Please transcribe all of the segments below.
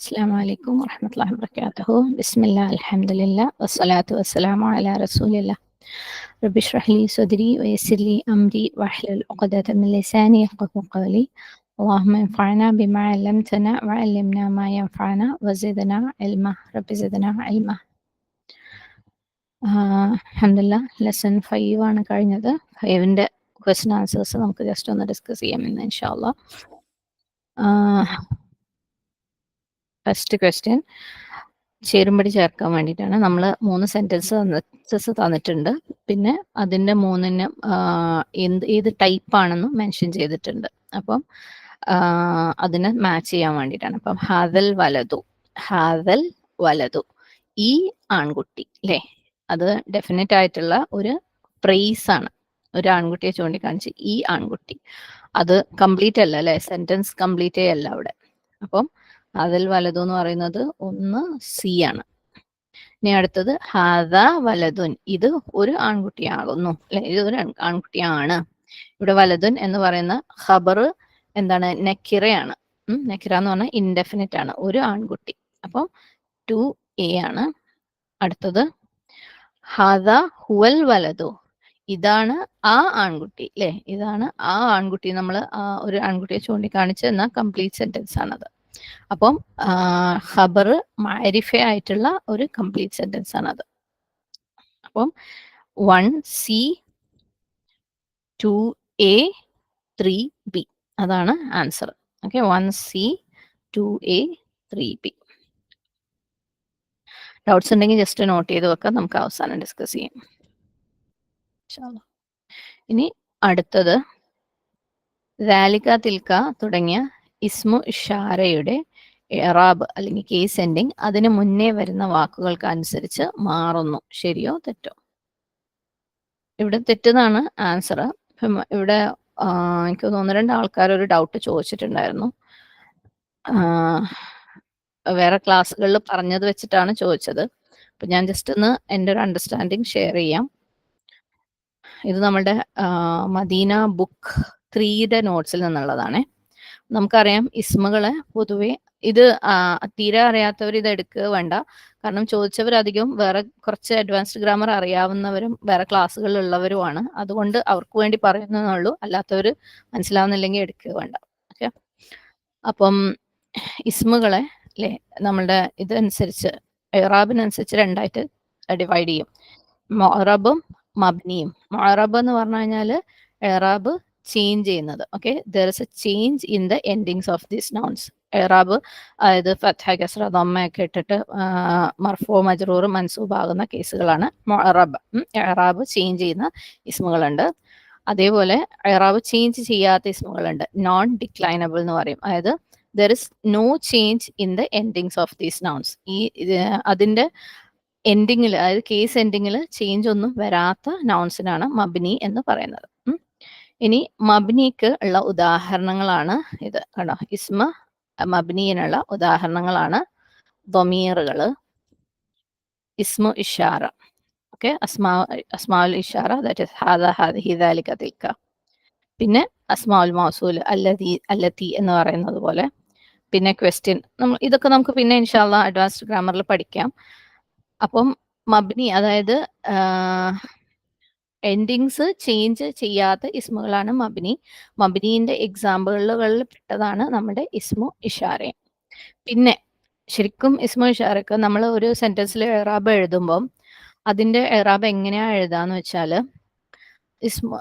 السلام عليكم ورحمة الله وبركاته بسم الله الحمد لله والصلاة والسلام على رسول الله رب اشرح لي صدري ويسر لي أمري واحلل عقدة من لساني يفقه قولي اللهم انفعنا بما علمتنا وعلمنا ما ينفعنا وزدنا علما رب زدنا علما അഹമ്മദില്ല lesson five ആണ് കഴിഞ്ഞത് ഫൈവിൻ്റെ ക്വസ്റ്റൻ ആൻസേഴ്സ് നമുക്ക് ജസ്റ്റ് ഒന്ന് ഡിസ്കസ് ചെയ്യാം ഇന്ന് ഇൻഷാല്ല ഫസ്റ്റ് ക്വസ്റ്റ്യൻ ചേരുമ്പടി ചേർക്കാൻ വേണ്ടിയിട്ടാണ്. നമ്മൾ മൂന്ന് സെന്റൻസ് സെന്റൻസസ് തന്നിട്ടുണ്ട്. പിന്നെ അതിന്റെ മൂന്നിന് എന്ത് ഏത് ടൈപ്പാണെന്നും മെൻഷൻ ചെയ്തിട്ടുണ്ട്. അപ്പം അതിനെ മാച്ച് ചെയ്യാൻ വേണ്ടിയിട്ടാണ്. അപ്പം ഹാദൽ വലതു ഹാദൽ വലതു ഈ ആൺകുട്ടി അല്ലേ അത് ഡെഫിനറ്റ് ആയിട്ടുള്ള ഒരു പ്രൈസ് ആണ്. ഒരു ആൺകുട്ടിയെ ചൂണ്ടിക്കാണിച്ച് ഈ ആൺകുട്ടി. അത് കംപ്ലീറ്റ് അല്ല അല്ലെ സെന്റൻസ് കംപ്ലീറ്റേ അല്ല അവിടെ. അപ്പം അതിൽ വലതു എന്ന് പറയുന്നത് ഒന്ന് സി ആണ്. ഇനി അടുത്തത് ഹാദ വലതുൻ. ഇത് ഒരു ആൺകുട്ടിയാകുന്നു. അല്ലെ ഇത് ഒരു ആൺകുട്ടിയാണ്. ഇവിടെ വലതുൻ എന്ന് പറയുന്ന ഖബർ എന്താണ്? നെക്കിറയാണ് നെക്കിറ എന്ന് പറഞ്ഞാൽ ഇൻഡെഫിനിറ്റ് ആണ്. ഒരു ആൺകുട്ടി. അപ്പം ടു എ ആണ്. അടുത്തത് ഹാദ ഹുവൽ വലതു. ഇതാണ് ആ ആൺകുട്ടി. അല്ലെ ഇതാണ് ആ ആൺകുട്ടി. നമ്മൾ ഒരു ആൺകുട്ടിയെ ചൂണ്ടിക്കാണിച്ച് എന്ന കംപ്ലീറ്റ് സെന്റൻസ് ആണത്. അപ്പം ഖബർ മാരിഫ ആയിട്ടുള്ള ഒരു കംപ്ലീറ്റ് സെന്റൻസ് ആണ് ആണത്. അപ്പം one C two A three B അതാണ് answer okay one C two A three B doubts ഉണ്ടെങ്കിൽ ജസ്റ്റ് നോട്ട് ചെയ്ത് വെക്കാം. നമുക്ക് അവസാനം ഡിസ്കസ് ചെയ്യാം. ഇനി അടുത്തത്. റാലിക തിൽക്ക തുടങ്ങിയ ഇസ്മു ഇഷാരയുടെ എറാബ് അല്ലെങ്കിൽ കേസ് എൻഡിങ് അതിന് മുന്നേ വരുന്ന വാക്കുകൾക്ക് അനുസരിച്ച് മാറുന്നു. ശരിയോ? തെറ്റോ? ഇവിടെ തെറ്റെന്നാണ് ആൻസർ ഇവിടെ എനിക്ക് തോന്നുന്നു രണ്ട് ആൾക്കാർ ഒരു ഡൗട്ട് ചോദിച്ചിട്ടുണ്ടായിരുന്നു. വേറെ ക്ലാസ്സുകളിൽ പറഞ്ഞത് വെച്ചിട്ടാണ് ചോദിച്ചത്. അപ്പൊ ഞാൻ ജസ്റ്റ് ഒന്ന് എന്റെ ഒരു അണ്ടർസ്റ്റാൻഡിങ് ഷെയർ ചെയ്യാം. ഇത് നമ്മളുടെ മദീന ബുക്ക് ത്രീയുടെ നോട്ട്സിൽ നിന്നുള്ളതാണ്. നമുക്കറിയാം ഇസ്മകൾ പൊതുവെ ഇത് തീരെ അറിയാത്തവർ ഇത് എടുക്കുക വേണ്ട. കാരണം ചോദിച്ചവരധികം വേറെ കുറച്ച് അഡ്വാൻസ്ഡ് ഗ്രാമർ അറിയാവുന്നവരും വേറെ ക്ലാസ്സുകളിലുള്ളവരുമാണ്. അതുകൊണ്ട് അവർക്ക് വേണ്ടി പറയുന്നതെന്നുള്ളൂ അല്ലാത്തവർ മനസ്സിലാവുന്നില്ലെങ്കിൽ എടുക്കുക വേണ്ട. ഓക്കെ? അപ്പം ഇസ്മുകളെ അല്ലേ നമ്മളുടെ ഇതനുസരിച്ച് എറാബിനനുസരിച്ച് രണ്ടായിട്ട് ഡിവൈഡ് ചെയ്യും. മൊറബും മബ്നിയും. മൊറബ് എന്ന് പറഞ്ഞു കഴിഞ്ഞാൽ എറാബ് ചേഞ്ച് ചെയ്യുന്നത്. Okay there is a change in the endings of these nouns എറാബ് അതായത് ഫത്ത കസ്ര ദൊമ്മയൊക്കെ ഇട്ടിട്ട് മർഫോ മജ്റൂർ മൻസൂബ് ആകുന്ന കേസുകളാണ് എറാബ് എറാബ് ചേഞ്ച് ചെയ്യുന്ന ഇസ്മുകളുണ്ട്. അതേപോലെ എറാബ് ചേഞ്ച് ചെയ്യാത്ത ഇസ്മുകളുണ്ട്. നോൺ ഡിക്ലൈനബിൾ എന്ന് പറയും. അതായത് there is no change in the endings of these nouns ഈ അതിന്റെ എൻഡിങ്ങിൽ അതായത് കേസ് എൻഡിങ്ങിൽ ചേഞ്ച് ഒന്നും വരാത്ത നൗൺസിനാണ് മബിനി എന്ന് പറയുന്നത്. ഇനി മബിനിക്ക് ഉള്ള ഉദാഹരണങ്ങളാണ് ഇത് കണ്ടോ. ഇസ്മ മബിനിയിനുള്ള ഉദാഹരണങ്ങളാണ്. ദൊമീറുകൾ ഇസ്മു ഇഷാറ. ഓക്കെ അസ്മാ അസ്മാഉൽ ഇഷാറ ദാറ്റ് ഇസ് ഹാദ ഹാദി ഹിദാലിക തിൽക്ക പിന്നെ അസ്മാഉൽ മൗസൂൽ അല്ലതി അല്ലത്തി എന്ന് പറയുന്നത് പോലെ. പിന്നെ ക്വസ്റ്റ്യൻ നമ്മൾ ഇതൊക്കെ നമുക്ക് പിന്നെ ഇൻഷാല്ല അഡ്വാൻസ്ഡ് ഗ്രാമറിൽ പഠിക്കാം. അപ്പം മബ്നി അതായത് എൻഡിങ്സ് ചേഞ്ച് ചെയ്യാത്ത ഇസ്മുകളാണ് മബിനി. മബിനിന്റെ എക്സാമ്പിളുകളിൽ പെട്ടതാണ് നമ്മുടെ ഇസ്മു ഇഷാറയും പിന്നെ ശരിക്കും ഇസ്മു ഇഷാറക്ക് നമ്മൾ ഒരു സെന്റൻസിൽ എറാബ് എഴുതുമ്പം അതിന്റെ എറാബ് എങ്ങനെയാ എഴുതാന്ന് വെച്ചാൽ ഇസ്മു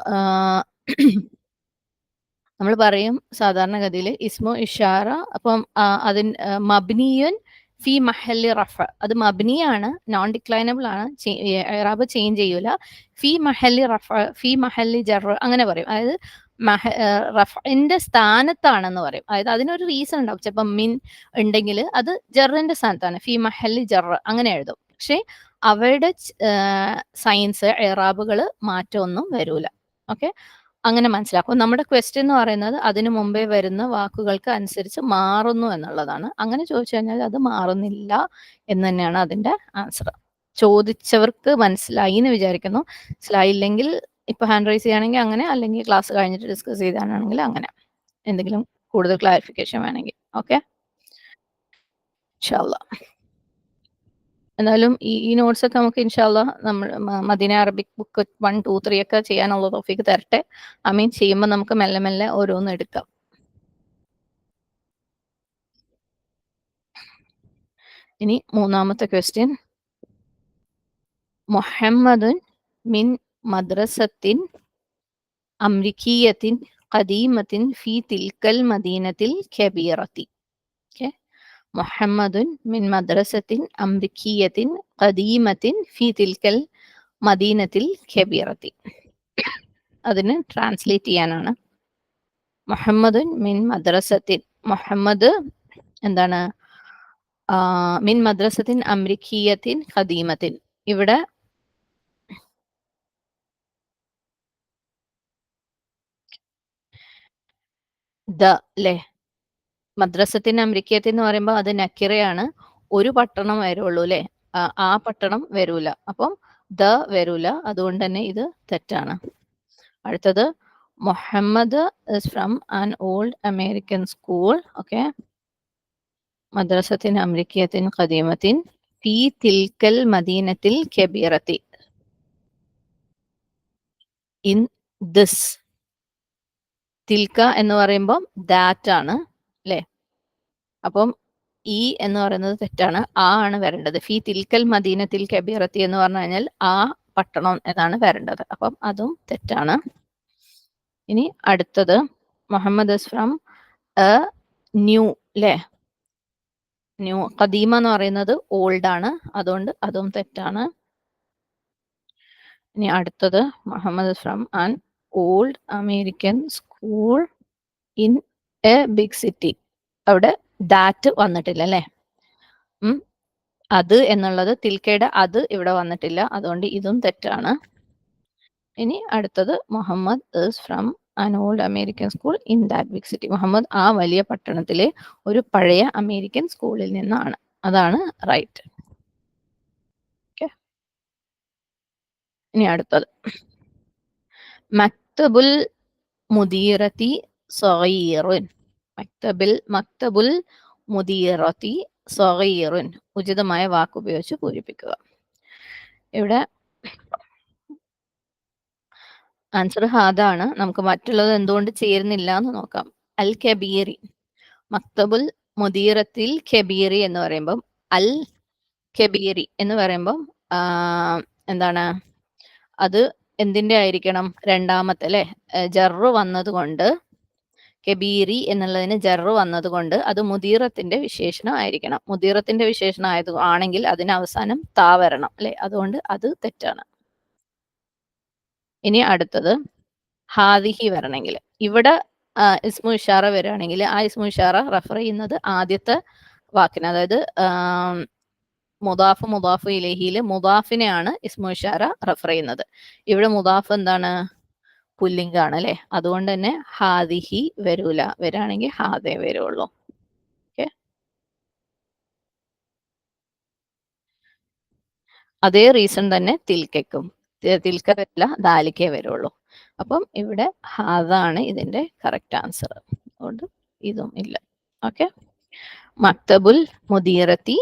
നമ്മൾ പറയും സാധാരണഗതിയിൽ ഇസ്മു ഇഷാറ അപ്പം അതിൻ മബ്നിയുൻ ഫി മഹല്ലി റഫ അത് മബ്നിയാണ് നോൺ ഡിക്ലൈനബിൾ ആണ് ഇറാബ് ചേഞ്ച് ചെയ്യൂല. ഫി മഹല്ലി റഫ ഫി മഹല്ലി ജർ അങ്ങനെ പറയും. അതായത് മഹ റഫിന്റെ സ്ഥാനത്താണെന്ന് പറയും. അതായത് അതിനൊരു റീസൺ ഉണ്ടാവും. ചിലപ്പോൾ മിൻ ഉണ്ടെങ്കിൽ അത് ജറിന്റെ സ്ഥാനത്താണ്. ഫി മഹല്ലി ജർ അങ്ങനെ എഴുതും. പക്ഷെ അവരുടെ സയൻസ് എറാബുകൾ മാറ്റമൊന്നും വരൂല. ഓക്കെ? അങ്ങനെ മനസ്സിലാക്കും. നമ്മുടെ ക്വസ്റ്റ്യൻ എന്ന് പറയുന്നത് അതിനു മുമ്പേ വരുന്ന വാക്കുകൾക്ക് അനുസരിച്ച് മാറുന്നു എന്നുള്ളതാണ്. അങ്ങനെ ചോദിച്ചു കഴിഞ്ഞാൽ അത് മാറുന്നില്ല എന്ന് തന്നെയാണ് അതിന്റെ ആൻസർ ചോദിച്ചവർക്ക് മനസ്സിലായി എന്ന് വിചാരിക്കുന്നു. മനസ്സിലായില്ലെങ്കിൽ ഇപ്പൊ ഹാൻഡ് റൈസ് ചെയ്യുകയാണെങ്കിൽ അങ്ങനെ അല്ലെങ്കിൽ ക്ലാസ് കഴിഞ്ഞിട്ട് ഡിസ്കസ് ചെയ്താണെങ്കിൽ അങ്ങനെ. എന്തെങ്കിലും കൂടുതൽ ക്ലാരിഫിക്കേഷൻ വേണമെങ്കിൽ. ഓക്കെ ഇൻഷാല്ല എന്നാലും ഈ ഈ നോട്ട്സ് ഒക്കെ നമുക്ക് ഇൻഷാല്ല നമ്മൾ Madina Arabic book one two three ഒക്കെ ചെയ്യാനുള്ള തോഫിക്ക് തരട്ടെ. ഐ മീൻ ചെയ്യുമ്പോൾ നമുക്ക് മെല്ലെ മെല്ലെ ഓരോന്ന് എടുക്കാം. ഇനി മൂന്നാമത്തെ ക്വസ്റ്റ്യൻ മുഹമ്മദുൻ മിൻ മദ്രസത്തിൻ അമ്രിക്കീയത്തിൻ ഖദീമത്തിൻ ഫി തിൽക്കൽ മദീനത്തിൽ കബീറത്തി. ഓക്കെ മുഹമ്മദുൻ മിൻ മദ്രസത്തിൻ അംരിക്കീയത്തിൻ ഖദീമത്തിൻ ഫി തിൽക്കൽ മദീനത്തിൽ കബീറത്തി അതിന് ട്രാൻസ്ലേറ്റ് ചെയ്യാനാണ്. മുഹമ്മദുൻ മിൻ മദ്രസത്തിൻ. മുഹമ്മദ് എന്താണ്? മിൻ മദ്രസത്തിൻ അംരിക്കീയത്തിൻ ഖദീമത്തിൻ. ഇവിടെ ദ അല്ലേ മദ്രസത്തിൻ അമരിക്കത്തിൽ എന്ന് പറയുമ്പോൾ അത് നക്കിറയാണ് ഒരു പട്ടണം വരുള്ളൂ അല്ലെ? ആ, പട്ടണം വരൂല. അപ്പം ദ വരൂല. അതുകൊണ്ട് തന്നെ ഇത് തെറ്റാണ്. അടുത്തത് Muhammad is from an old American school okay മദ്രസത്തിൻ അമരിക്കത്തിൻ ഖദീമത്തിൻ ഫി തിൽക്കൽ മദീനത്തിൽ കബീറത്തി. In this. തിൽക്ക എന്ന് പറയുമ്പോൾ ദാറ്റ് ആണ്. അപ്പം ഈ എന്ന് പറയുന്നത് തെറ്റാണ്. ആ ആണ് വരേണ്ടത്. ഫി തിൽക്കൽ മദീനത്തിൽ കബീറത്തി എന്ന് പറഞ്ഞു കഴിഞ്ഞാൽ ആ പട്ടണം എന്നാണ് വരേണ്ടത്. അപ്പം അതും തെറ്റാണ്. ഇനി അടുത്തത് മുഹമ്മദ് ഫ്രം എ ന്യൂ അല്ലേ ന്യൂ കദീമ എന്ന് പറയുന്നത് ഓൾഡ് ആണ്. അതുകൊണ്ട് അതും തെറ്റാണ്. ഇനി അടുത്തത് Muhammad from an old American school in a big city. അവിടെ ദാറ്റ് വന്നിട്ടില്ല അല്ലെ അത് എന്നുള്ളത് തിൽക്കയുടെ അത് ഇവിടെ വന്നിട്ടില്ല. അതുകൊണ്ട് ഇതും തെറ്റാണ്. ഇനി അടുത്തത് Muhammad is from an old American school in that big city Muhammad ആ വലിയ പട്ടണത്തിലെ ഒരു പഴയ അമേരിക്കൻ സ്കൂളിൽ നിന്നാണ്. അതാണ് റൈറ്റ് ഇനി അടുത്തത്. മക്തബുൽ മുദീറത്തി സഗീറുൻ മക്തബിൽ മക്തബുൽ മുദീറത്തി സൊറീറുൻ ഉചിതമായ വാക്കുപയോഗിച്ച് പൂരിപ്പിക്കുക. ഇവിടെ ആൻസർ ഹാദാണ് നമുക്ക് മറ്റുള്ളത് എന്തുകൊണ്ട് ചേരുന്നില്ല എന്ന് നോക്കാം. അൽ കബീറി മക്തബുൽ മുദീറത്തിൽ കബീറി എന്ന് പറയുമ്പം അൽ കബീറി എന്ന് പറയുമ്പം എന്താണ് അത് എന്തിന്റെ ആയിരിക്കണം? രണ്ടാമത്തെ അല്ലെ? ജറു വന്നതുകൊണ്ട് കബീറി എന്നുള്ളതിന് ജറു വന്നതുകൊണ്ട് അത് മുദീറത്തിന്റെ വിശേഷണം ആയിരിക്കണം. മുദീറത്തിന്റെ വിശേഷണം ആയത് ആണെങ്കിൽ അതിന് അവസാനം താ വരണം അല്ലെ? അതുകൊണ്ട് അത് തെറ്റാണ്. ഇനി അടുത്തത് ഹാദിഹി വരണമെങ്കിൽ. ഇവിടെ ഇസ്മു ഇഷാറ വരികയാണെങ്കിൽ ആ ഇസ്മു ഇഷാറ റെഫർ ചെയ്യുന്നത് ആദ്യത്തെ വാക്കിന്. അതായത് മുദാഫ് മുദാഫ് ഇലഹിയിൽ മുദാഫിനെയാണ് ഇസ്മു ഇഷാറ റെഫർ ചെയ്യുന്നത്. ഇവിടെ മുദാഫ് എന്താണ്? പുല്ലിംഗാണ് അല്ലെ അതുകൊണ്ട് തന്നെ ഹാദിഹി വരൂല. വരാണെങ്കിൽ ഹാദേ വരുള്ളൂ ഓക്കെ? അതേ റീസൺ തന്നെ തിൽക്കും തിൽക്ക വരില്ല ദാലിക്കേ വരുള്ളൂ അപ്പം ഇവിടെ ഹാദാണ് ഇതിന്റെ കറക്റ്റ് ആൻസർ അതുകൊണ്ട് ഇതും ഇല്ല. ഓക്കെ? മക്തബുൽ മുദീറത്തി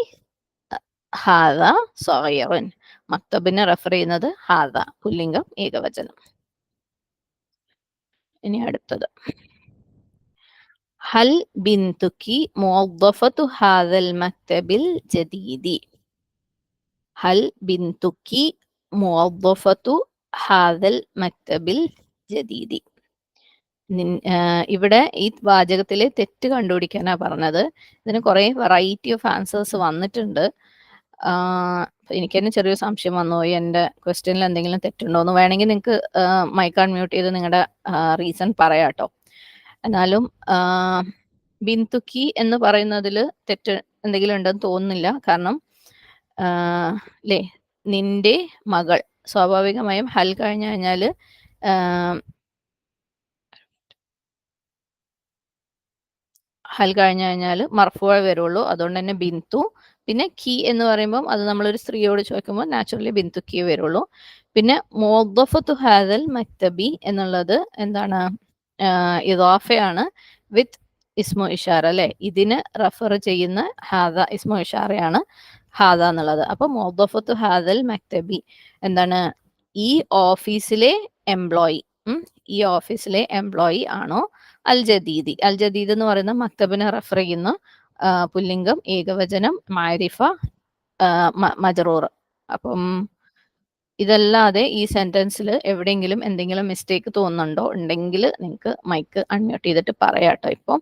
ഹാദ സോയറൻ മക്തബിനെ റെഫർ ചെയ്യുന്നത് ഹാദ പുല്ലിംഗം ഏകവചനം. ഇനി അടുത്തത്. ഹൽ ബിന്തുക്കി മോദ്ഫത്തു ഹാദൽ മക്തബിൽ ജദീദി. ഹൽ ബിന്ദുക്കി മോദ്ഫത്തു ഹാദൽ മക്തബിൽ ജദീദി. ഇവിടെ ഈ വാചകത്തിലെ തെറ്റ് കണ്ടുപിടിക്കാനാ പറഞ്ഞത്. ഇതിന് കുറെ വെറൈറ്റി ഓഫ് ആൻസേഴ്സ് വന്നിട്ടുണ്ട്. എനിക്ക് തന്നെ ചെറിയൊരു സംശയം വന്നു. പോയി എന്റെ ക്വസ്റ്റ്യനിൽ എന്തെങ്കിലും തെറ്റുണ്ടോ എന്ന് വേണമെങ്കിൽ നിങ്ങൾക്ക് മൈക്ക് അൺമ്യൂട്ട് ചെയ്ത് നിങ്ങളുടെ റീസൺ പറയാട്ടോ എന്നാലും ബിന്ദുക്കി എന്ന് പറയുന്നതിൽ തെറ്റ് എന്തെങ്കിലും ഉണ്ടെന്ന് തോന്നുന്നില്ല. കാരണം ലേ നിന്റെ മകൾ സ്വാഭാവികമായും ഹൽ കഴിഞ്ഞു കഴിഞ്ഞാൽ ഹൽ കഴിഞ്ഞു കഴിഞ്ഞാൽ മർഫുവ വരുള്ളൂ. അതുകൊണ്ട് തന്നെ ബിന്തു പിന്നെ കി എന്ന് പറയുമ്പം അത് നമ്മളൊരു സ്ത്രീയോട് ചോദിക്കുമ്പോൾ നാച്ചുറലി ബിന്തു കി വരുള്ളൂ. പിന്നെ മോദഫത്തു ഹാദൽ മക്തബി എന്നുള്ളത് എന്താണ്? ഇദാഫയാണ് വിത്ത് ഇസ്മോ ഇഷാറ അല്ലെ? ഇതിന് റെഫർ ചെയ്യുന്ന ഹാദ ഇസ്മോ ഇഷാറയാണ് ഹാദ എന്നുള്ളത്. അപ്പൊ മോദഫത്ത് ഹാദൽ മക്തബി എന്താണ്? ഈ ഓഫീസിലെ എംപ്ലോയി ഈ ഓഫീസിലെ എംപ്ലോയി ആണോ? അൽ ജദീദി അൽ ജദീദ് എന്ന് പറയുന്ന മക്തബിനെ റെഫർ ചെയ്യുന്ന പുല്ലിംഗം ഏകവചനം മാരിഫ മജറൂർ. അപ്പം ഇതല്ലാതെ ഈ സെന്റൻസിൽ എവിടെയെങ്കിലും എന്തെങ്കിലും മിസ്റ്റേക്ക് തോന്നുന്നുണ്ടോ? ഉണ്ടെങ്കിൽ നിങ്ങൾക്ക് മൈക്ക് അൺമ്യൂട്ട് ചെയ്തിട്ട് പറയാട്ടോ ഇപ്പം.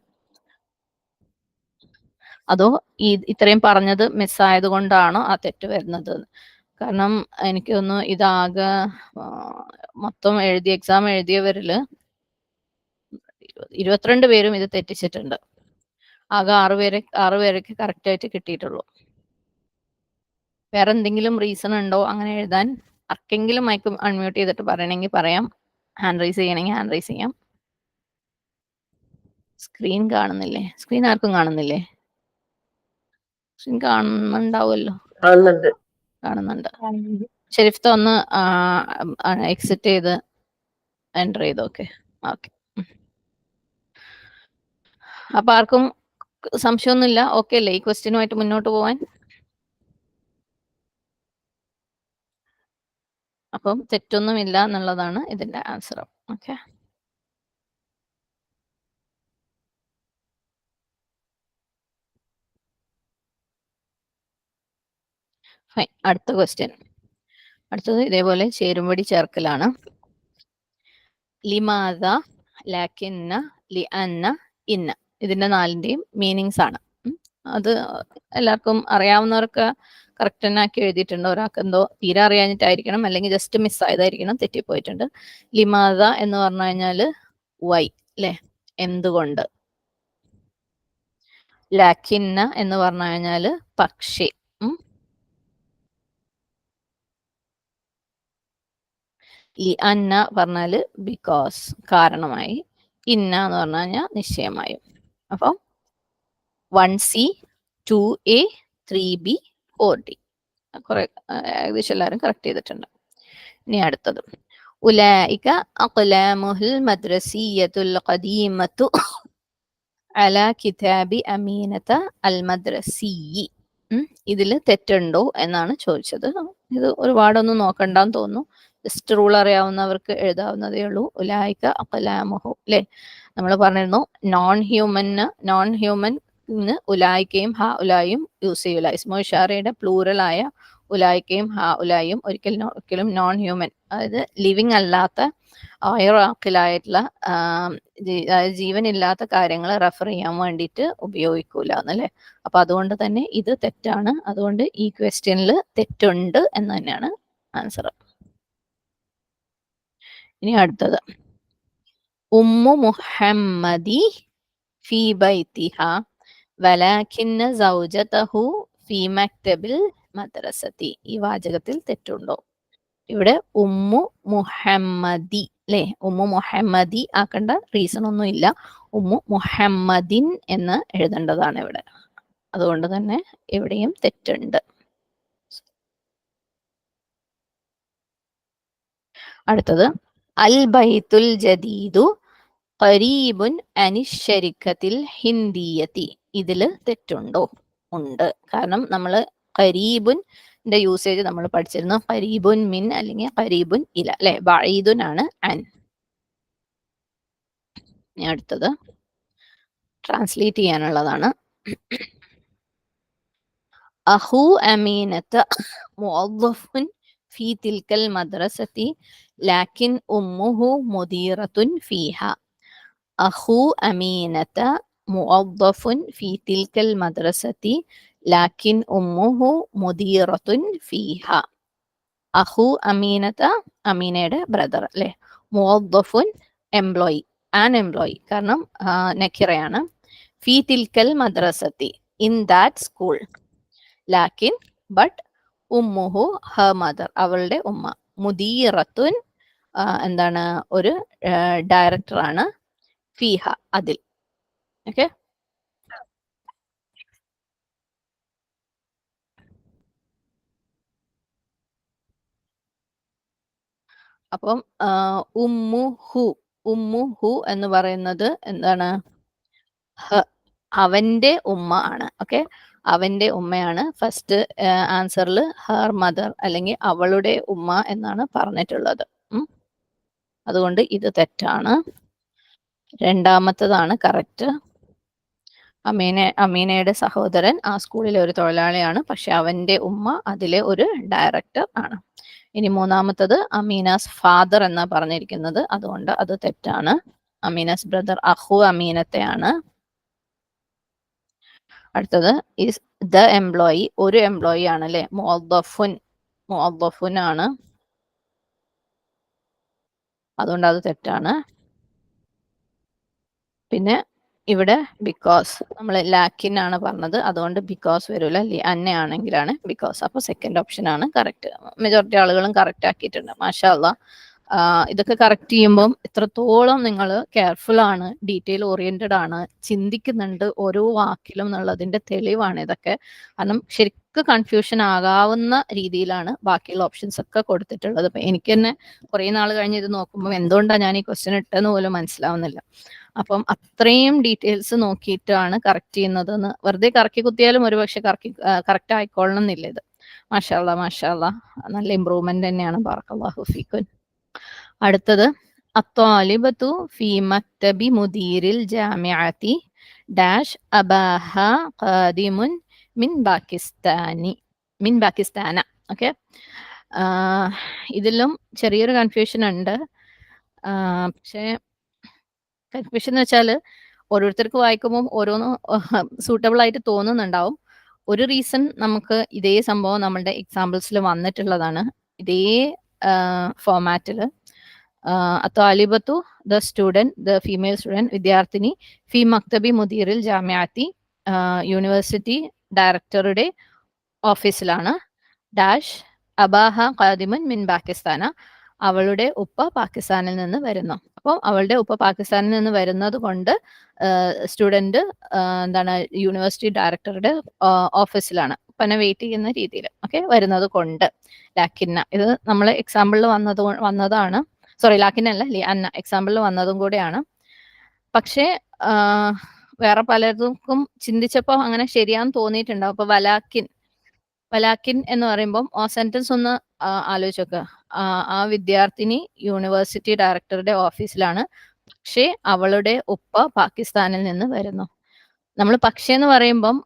അതോ ഈ ഇത്രയും പറഞ്ഞത് മിസ്സായത് കൊണ്ടാണോ ആ തെറ്റ് വരുന്നത്? കാരണം എനിക്ക് തോന്നുന്നു ഇതാകെ മൊത്തം എഴുതിയ എക്സാം എഴുതിയവരിൽ ഇരുപത്തിരണ്ട് പേരും ഇത് തെറ്റിച്ചിട്ടുണ്ട്. ആകെ ആറ് പേരെ ആറ് പേരൊക്കെ കറക്റ്റ് ആയിട്ട് കിട്ടിയിട്ടുള്ളൂ. വേറെ എന്തെങ്കിലും റീസൺ ഉണ്ടോ? അങ്ങനെ എഴുതാൻ ആർക്കെങ്കിലും മൈക്ക് അൺമ്യൂട്ട് ചെയ്തിട്ട് പറയണമെങ്കിൽ പറയാം. ഹാൻഡ് റൈസ് ചെയ്യണമെങ്കിൽ ഹാൻഡ് റൈസ് ചെയ്യാം. സ്ക്രീൻ കാണുന്നില്ലേ? സ്ക്രീൻ ആർക്കും കാണുന്നില്ലേ? സ്ക്രീൻ കാണുന്നുണ്ടാവുമല്ലോ? കാണുന്നുണ്ട്. കാണുന്നുണ്ട്. ഷെരിഫ്ത ഒന്ന് എക്സിറ്റ് ചെയ്ത് എന്റർ ചെയ്തോക്കെ ഓക്കെ അപ്പൊ ആർക്കും സംശയമൊന്നുമില്ല. ഓക്കെ അല്ലേ? ഈ ക്വസ്റ്റ്യനുമായിട്ട് മുന്നോട്ട് പോവാൻ. അപ്പം തെറ്റൊന്നുമില്ല എന്നുള്ളതാണ് ഇതിന്റെ ആൻസർ ഓക്കെ ഫൈൻ അടുത്ത ക്വസ്റ്റ്യൻ അടുത്തത് ഇതേപോലെ ചേരുംപടി ചേർക്കലാണ്. ലിമാദ ലാക്കിന്ന ലി അന്ന ഇന്ന. ഇതിന്റെ നാലിന്റെയും മീനിങ്സ് ആണ്. അത് എല്ലാവർക്കും അറിയാവുന്നവർക്ക് ആക്കി എഴുതിയിട്ടുണ്ട്. ഒരാൾക്ക് എന്തോ തീരെ അറിയാഞ്ഞിട്ടായിരിക്കണം അല്ലെങ്കിൽ ജസ്റ്റ് മിസ് ആയതായിരിക്കണം തെറ്റിപ്പോയിട്ടുണ്ട്. ലിമാത എന്ന് പറഞ്ഞു കഴിഞ്ഞാൽ വൈ അല്ലെ? എന്തുകൊണ്ട്? ലാക്കിന്ന എന്ന് പറഞ്ഞു കഴിഞ്ഞാൽ പക്ഷി. ലി അന്ന പറഞ്ഞാൽ ബിക്കോസ് കാരണമായി. ഇന്ന എന്ന് പറഞ്ഞു കഴിഞ്ഞാൽ നിശ്ചയമായും. അപ്പം one C two A three B four D കുറെ ഏകദേശം എല്ലാവരും കറക്റ്റ് ചെയ്തിട്ടുണ്ട്. ഇനി അടുത്തത്. ഉലായിക അഖ്ലാമുഹുൽ മദ്രസിയത്തുൽ ഖദീമത്തു അല കിതാബി അമീനത അൽ ഇതിൽ തെറ്റുണ്ടോ എന്നാണ് ചോദിച്ചത്. ഇത് ഒരുപാടൊന്നും നോക്കണ്ടെന്ന് തോന്നുന്നു. ജസ്റ്റ് റൂൾ അറിയാവുന്നവർക്ക് എഴുതാവുന്നതേ ഉള്ളൂ. ഉലായിക അഖലാമുഹു അല്ലെ നമ്മൾ പറഞ്ഞിരുന്നു നോൺ ഹ്യൂമന് നോൺ ഹ്യൂമൻ ഉലായിക്കയും ഹ ഉലായും യൂസ് ചെയ്യൂല. ഇസ്മോ ഇഷാറയുടെ പ്ലൂറലായ ഉലായിക്കയും ഹ ഉലായും ഒരിക്കലും ഒരിക്കലും നോൺ ഹ്യൂമൻ അതായത് ലിവിങ് അല്ലാത്ത ഓയറാക്കിലായിട്ടുള്ള അതായത് ജീവനില്ലാത്ത കാര്യങ്ങൾ റെഫർ ചെയ്യാൻ വേണ്ടിയിട്ട് ഉപയോഗിക്കൂല എന്നല്ലേ? അപ്പൊ അതുകൊണ്ട് തന്നെ ഇത് തെറ്റാണ്. അതുകൊണ്ട് ഈ ക്വസ്റ്റ്യനിൽ തെറ്റുണ്ട് എന്ന് തന്നെയാണ് ആൻസർ ഇനി അടുത്തത്. ഉമ്മു മുഹമ്മദി ഫി ബൈത്തിഹ വലാഖിന്ന സൗജതഹു ഫി മക്തബിൽ മദ്രസത്തി ഈ വാചകത്തിൽ തെറ്റുണ്ടോ? ഇവിടെ ഉമ്മു മുഹമ്മദി അല്ലെ ഉമ്മു മുഹമ്മദി ആക്കേണ്ട റീസൺ ഒന്നും ഇല്ല. ഉമ്മു മുഹമ്മദിൻ എന്ന് എഴുതേണ്ടതാണ് ഇവിടെ. അതുകൊണ്ട് തന്നെ ഇവിടെയും തെറ്റുണ്ട്. അടുത്തത് അൽ ബൈത്തുൽ ജദീദു കരീബുൻ അനിശ്ശരിക്കത്തിൽ ഹിന്ദിയത്തി ഇതിൽ തെറ്റുണ്ടോ? ഉണ്ട്. കാരണം നമ്മൾ കരീബുൻ യൂസേജ് നമ്മൾ പഠിച്ചിരുന്നു. കരീബുൻ മിൻ അല്ലെങ്കിൽ കരീബുൻ ഇല അല്ലെ? വഴീദുൻ ആണ് അൻ. അടുത്തത്. ട്രാൻസ്ലേറ്റ് ചെയ്യാനുള്ളതാണ്. അഹു അമീനത്ത് മുഅദ്ദഫുൻ ഫീ തിൽക്കൽ മദ്രസത്തി ലാക്കിൻ ഉമ്മുഹു മുദീറത്തുൻ ഫീഹ. അഹു അമീനത്ത മുഅദ്ദഫുൻ ഫീ തിൽക്കൽ മദ്രസത്തി ലാകിൻ ഉമ്മുഹു മുദീറത്തുൻ ഫീഹ അഹു അമീനത്ത അമീനയുടെ ബ്രദർ അല്ലെ മുഅദ്ദഫുൻ എംപ്ലോയി ആൻ എംപ്ലോയി കാരണം നക്കിറയാണ് ഫീ തിൽക്കൽ മദ്രസത്തി ഇൻ ദാറ്റ് സ്കൂൾ ലാകിൻ ബട്ട് ഉമ്മുഹു ഹ മദർ അവളുടെ ഉമ്മ. മുദീറത്തുൻ എന്താണ് ഒരു ഡയറക്ടറാണ് ഫീഹ അതിൽ. ഓക്കെ? അപ്പം ഉമ്മു ഹു ഉമ്മു ഹു എന്ന് പറയുന്നത് എന്താണ്? അവന്റെ ഉമ്മ ആണ്. ഓക്കെ? അവന്റെ ഉമ്മയാണ് ഫസ്റ്റ് ആൻസറിൽ ഹർ മദർ അല്ലെങ്കിൽ അവളുടെ ഉമ്മ എന്നാണ് പറഞ്ഞിട്ടുള്ളത്. അതുകൊണ്ട് ഇത് തെറ്റാണ്. രണ്ടാമത്തതാണ് കറക്റ്റ്. അമീന അമീനയുടെ സഹോദരൻ ആ സ്കൂളിലെ ഒരു തൊഴിലാളിയാണ്. പക്ഷെ അവന്റെ ഉമ്മ അതിലെ ഒരു ഡയറക്ടർ ആണ്. ഇനി മൂന്നാമത്തത് അമീനാസ് ഫാദർ എന്നാ പറഞ്ഞിരിക്കുന്നത്. അതുകൊണ്ട് അത് തെറ്റാണ്. അമീനാസ് ബ്രദർ അഹു അമീനത്തെയാണ്. അടുത്തത് ഇസ് ദ എംപ്ലോയി ഒരു എംപ്ലോയി ആണ് അല്ലെ? മുഅദ്ദഫുൻ മുഅദ്ദഫുൻ ആണ് അതുകൊണ്ട് അത് തെറ്റാണ്. പിന്നെ ഇവിടെ ബിക്കോസ് നമ്മൾ ലാക്കിൻ ആണ് പറഞ്ഞത്. അതുകൊണ്ട് ബിക്കോസ് വരൂല. അന്ന ആണെങ്കിലാണ് ബിക്കോസ് അപ്പൊ സെക്കൻഡ് ഓപ്ഷൻ ആണ് കറക്റ്റ് മെജോറിറ്റി ആളുകളും കറക്റ്റ് ആക്കിയിട്ടുണ്ട്. മാഷാ അല്ലാ ഇതൊക്കെ കറക്റ്റ് ചെയ്യുമ്പം എത്രത്തോളം നിങ്ങൾ കെയർഫുൾ ആണ് ഡീറ്റെയിൽ ഓറിയന്റഡ് ആണ് ചിന്തിക്കുന്നുണ്ട് ഓരോ വാക്കിലും എന്നുള്ളതിന്റെ തെളിവാണ് ഇതൊക്കെ. കാരണം ശരിക്കും കൺഫ്യൂഷൻ ആകാവുന്ന രീതിയിലാണ് ബാക്കിയുള്ള ഓപ്ഷൻസ് ഒക്കെ കൊടുത്തിട്ടുള്ളത്. എനിക്ക് തന്നെ കുറെ നാൾ കഴിഞ്ഞ് ഇത് നോക്കുമ്പോൾ എന്തുകൊണ്ടാണ് ഞാൻ ഈ ക്വസ്റ്റ്യൻ ഇട്ടെന്ന് പോലും മനസ്സിലാവുന്നില്ല. അപ്പം അത്രയും ഡീറ്റെയിൽസ് നോക്കിയിട്ടാണ് കറക്റ്റ് ചെയ്യുന്നത് എന്ന് വെറുതെ കറക്കി കുത്തിയാലും ഒരുപക്ഷെ കറക്കി കറക്റ്റ് ആയിക്കൊള്ളണം എന്നില്ല ഇത്. മാഷാല്ല മാഷാല്ല നല്ല ഇമ്പ്രൂവ്മെന്റ് തന്നെയാണ്. ബാർക്കല്ലാഹു ഫീക്കുൻ അടുത്തത് അത്വാലിബത്തു ഫി മക്തബി മുദീരിൽ ജാമ്യാത്തി ഡാഷ് അബാഹ ഖാദിമുൻ മിൻ പാകിസ്ഥാനി മിൻ പാകിസ്ഥാന ഓക്കെ? ഇതിലും ചെറിയൊരു കൺഫ്യൂഷൻ ഉണ്ട്. പക്ഷേ കൺഫ്യൂഷൻ എന്ന് വെച്ചാൽ ഓരോരുത്തർക്ക് വായിക്കുമ്പോൾ ഓരോന്ന് സൂട്ടബിൾ ആയിട്ട് തോന്നുന്നുണ്ടാവും. ഒരു റീസൺ നമുക്ക് ഇതേ സംഭവം നമ്മളുടെ എക്സാമ്പിൾസിൽ വന്നിട്ടുള്ളതാണ്. ഇതേ ഫോമാറ്റിൽ അത്താലിബത്തു the student the female student വിദ്യാർത്ഥിനി ഫി മക്തബി മുദീറിൽ ജാമ്യാത്തി യൂണിവേഴ്സിറ്റി ഡയറക്ടറുടെ ഓഫീസിലാണ് ഡാഷ് അബാഹ ഖാദിമൻ മിൻ പാകിസ്ഥാന. അവളുടെ ഉപ്പ പാകിസ്ഥാനിൽ നിന്ന് വരുന്നു. അപ്പം അവളുടെ ഉപ്പ പാകിസ്ഥാനിൽ നിന്ന് വരുന്നത് കൊണ്ട് സ്റ്റുഡന്റ് എന്താണ് യൂണിവേഴ്സിറ്റി ഡയറക്ടറുടെ ഓഫീസിലാണ്. ഉപ്പനെ വെയിറ്റ് ചെയ്യുന്ന രീതിയിൽ ഓക്കെ വരുന്നത് കൊണ്ട്. ലാക്കിന്ന ഇത് നമ്മൾ എക്സാമ്പിളിൽ വന്നത് വന്നതാണ്. സോറി ലാക്കിനല്ല അന്ന. എക്സാമ്പിളിൽ വന്നതും കൂടെയാണ്. പക്ഷേ വേറെ പലർക്കും ചിന്തിച്ചപ്പോൾ അങ്ങനെ ശരിയാന്ന് തോന്നിയിട്ടുണ്ടാവും. അപ്പൊ വലാക്കിൻ വലാക്കിൻ എന്ന് പറയുമ്പോൾ ആ സെന്റൻസ് ഒന്ന് ആലോചിച്ച് നോക്കുക ആ വിദ്യാർത്ഥിനി യൂണിവേഴ്സിറ്റി ഡയറക്ടറുടെ ഓഫീസിലാണ് പക്ഷേ അവളുടെ ഉപ്പ പാകിസ്ഥാനിൽ നിന്ന് വരുന്നു. നമ്മൾ പക്ഷേ എന്ന് പറയുമ്പം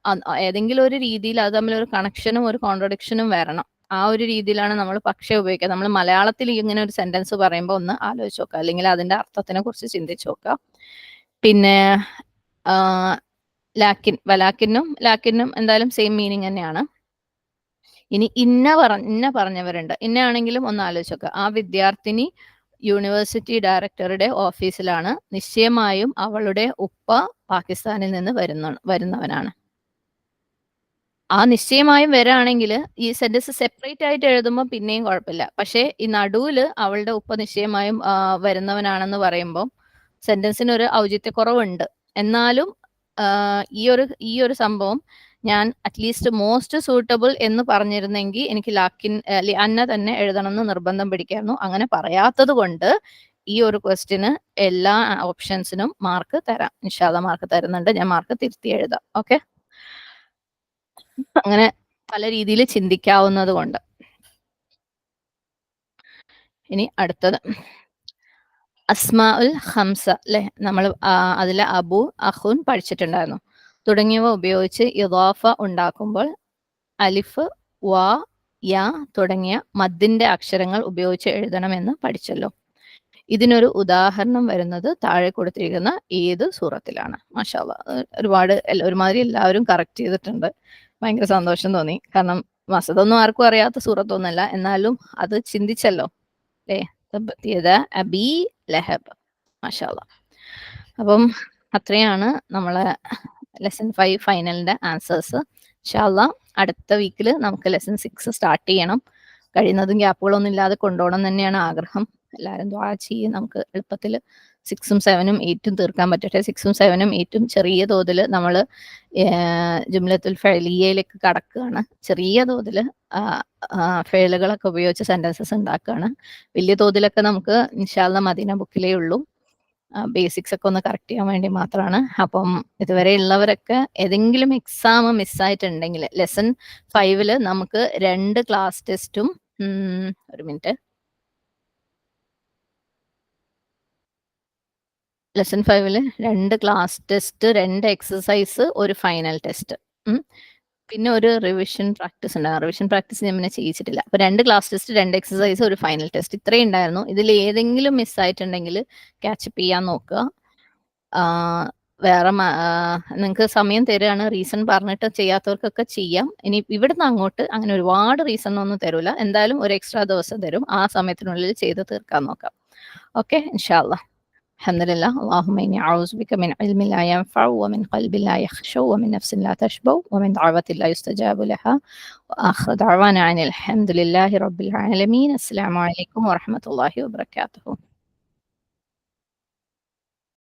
ഏതെങ്കിലും ഒരു രീതിയിൽ അത് തമ്മിൽ ഒരു കണക്ഷനും ഒരു കോൺട്രഡിക്ഷനും വരണം. ആ ഒരു രീതിയിലാണ് നമ്മൾ പക്ഷേ ഉപയോഗിക്കുക. നമ്മൾ മലയാളത്തിൽ ഇങ്ങനെ ഒരു സെന്റൻസ് പറയുമ്പോൾ ഒന്ന് ആലോചിച്ച് നോക്കുക അല്ലെങ്കിൽ അതിന്റെ അർത്ഥത്തിനെ കുറിച്ച് ചിന്തിച്ച് നോക്കുക പിന്നെ ലാക്കിൻ. വലാക്കിനും ലാക്കിനും എന്തായാലും സെയിം മീനിങ് തന്നെയാണ്. ഇനി ഇന്ന പറ ഇന്ന പറഞ്ഞവരുണ്ട്. ഇന്ന ആണെങ്കിലും ഒന്ന് ആലോചിച്ചൊക്കെ. ആ വിദ്യാർത്ഥിനി യൂണിവേഴ്സിറ്റി ഡയറക്ടറുടെ ഓഫീസിലാണ്. നിശ്ചയമായും അവളുടെ ഉപ്പ പാകിസ്ഥാനിൽ നിന്ന് വരുന്ന വരുന്നവനാണ്. ആ നിശ്ചയമായും വരാണെങ്കിൽ ഈ സെന്റൻസ് സെപ്പറേറ്റ് ആയിട്ട് എഴുതുമ്പോൾ പിന്നെയും കുഴപ്പമില്ല. പക്ഷേ ഈ നടുവിൽ അവളുടെ ഉപ്പ നിശ്ചയമായും വരുന്നവനാണെന്ന് പറയുമ്പോൾ സെന്റൻസിന് ഒരു ഔചിത്യക്കുറവുണ്ട്. എന്നാലും ഈ ഒരു ഈ ഒരു സംഭവം ഞാൻ അറ്റ്ലീസ്റ്റ് മോസ്റ്റ് സൂട്ടബിൾ എന്ന് പറഞ്ഞിരുന്നെങ്കിൽ എനിക്ക് ലാക്കിൻ അന്ന തന്നെ എഴുതണം എന്ന് നിർബന്ധം പിടിക്കായിരുന്നു. അങ്ങനെ പറയാത്തത് കൊണ്ട് ഈ ഒരു ക്വസ്റ്റിന് എല്ലാ ഓപ്ഷൻസിനും മാർക്ക് തരാം. നിഷാദ മാർക്ക് തരുന്നുണ്ട്. ഞാൻ മാർക്ക് തിരുത്തി എഴുതാം. ഓക്കെ അങ്ങനെ പല രീതിയിൽ ചിന്തിക്കാവുന്നത് കൊണ്ട്. ഇനി അടുത്തത്. അസ്മാ ഉൽ ഹംസ അല്ലെ നമ്മൾ അതിലെ അബു അഹുൻ പഠിച്ചിട്ടുണ്ടായിരുന്നു. തുടങ്ങിയവ ഉപയോഗിച്ച് ഇദാഫ ഉണ്ടാക്കുമ്പോൾ അലിഫ് വ യ തുടങ്ങിയ മദ്ദിന്റെ അക്ഷരങ്ങൾ ഉപയോഗിച്ച് എഴുതണമെന്ന് പഠിച്ചല്ലോ. ഇതിനൊരു ഉദാഹരണം വരുന്നത് താഴെ കൊടുത്തിരിക്കുന്ന ഏത് സൂറത്തിലാണ്. മാഷാല്ല ഒരുപാട് ഒരുമാതിരി എല്ലാവരും കറക്റ്റ് ചെയ്തിട്ടുണ്ട്. ഭയങ്കര സന്തോഷം തോന്നി. കാരണം മസതൊന്നും ആർക്കും അറിയാത്ത സൂറത്തൊന്നുമല്ല എന്നാലും അത് ചിന്തിച്ചല്ലോ. അല്ലേ അബി ലഹബ്. മാഷാല്ല അപ്പം അത്രയാണ് നമ്മളെ ലെസൺ ഫൈവ് ഫൈനലിന്റെ ആൻസേഴ്സ് ഷാല്ല അടുത്ത വീക്കിൽ നമുക്ക് ലെസൺ സിക്സ് സ്റ്റാർട്ട് ചെയ്യണം. കഴിയുന്നതും ഗ്യാപ്പുകളൊന്നും ഇല്ലാതെ കൊണ്ടുപോകണം തന്നെയാണ് ആഗ്രഹം. എല്ലാവരും ദ്വാ ചെയ്യും. നമുക്ക് എളുപ്പത്തിൽ സിക്സും സെവനും എയ്റ്റും തീർക്കാൻ പറ്റട്ടെ. സിക്സും സെവനും എയ്റ്റും ചെറിയ തോതിൽ നമ്മൾ ജുംലത്തുൽ ഫെലിയയിലേക്ക് കടക്കുകയാണ് ചെറിയ തോതിൽ ഫെയിലുകളൊക്കെ ഉപയോഗിച്ച് സെന്റൻസസ് ഉണ്ടാക്കുകയാണ് വലിയ തോതിലൊക്കെ നമുക്ക് ഇൻഷാല്ല മദീന ബുക്കിലേ ഉള്ളൂ. ബേസിക്സ് ഒക്കെ ഒന്ന് കറക്റ്റ് ചെയ്യാൻ വേണ്ടി മാത്രമാണ് അപ്പം ഇതുവരെ ഉള്ളവരൊക്കെ ഏതെങ്കിലും എക്സാം മിസ്സായിട്ടുണ്ടെങ്കിൽ ലെസൺ ഫൈവിൽ നമുക്ക് രണ്ട് ക്ലാസ് ടെസ്റ്റും ഒരു മിനിറ്റ് ലെസൺ ഫൈവിൽ രണ്ട് ക്ലാസ് ടെസ്റ്റ് രണ്ട് എക്സസൈസ് ഒരു ഫൈനൽ ടെസ്റ്റ് പിന്നെ ഒരു റിവിഷൻ പ്രാക്ടീസ് ഉണ്ടാകും റിവിഷൻ പ്രാക്ടീസ് ഞാൻ പിന്നെ ചെയ്യിച്ചിട്ടില്ല. അപ്പൊ രണ്ട് ക്ലാസ് ടെസ്റ്റ് രണ്ട് എക്സസൈസ് ഒരു ഫൈനൽ ടെസ്റ്റ് ഇത്രയും ഉണ്ടായിരുന്നു. ഇതിൽ ഏതെങ്കിലും മിസ്സായിട്ടുണ്ടെങ്കിൽ ക്യാച്ചപ്പ് ചെയ്യാൻ നോക്കുക. വേറെ നിങ്ങൾക്ക് സമയം തരികയാണ് റീസൺ പറഞ്ഞിട്ട് ചെയ്യാത്തവർക്കൊക്കെ ചെയ്യാം. ഇനി ഇവിടുന്ന് അങ്ങോട്ട് അങ്ങനെ ഒരുപാട് റീസൺ ഒന്നും തരൂല. എന്തായാലും ഒരു എക്സ്ട്രാ ദിവസം തരും. ആ സമയത്തിനുള്ളിൽ ചെയ്ത് തീർക്കാൻ നോക്കാം. ഓക്കെ ഇൻഷാല്ല الحمد لله. اللهم إني أعوذ بك من علم لا ينفع ومن قلب لا يخشو ومن نفس لا تشبو ومن دعوة لا يستجاب لها. وآخر دعوانا عن الحمد لله رب العالمين. السلام عليكم ورحمة الله وبركاته.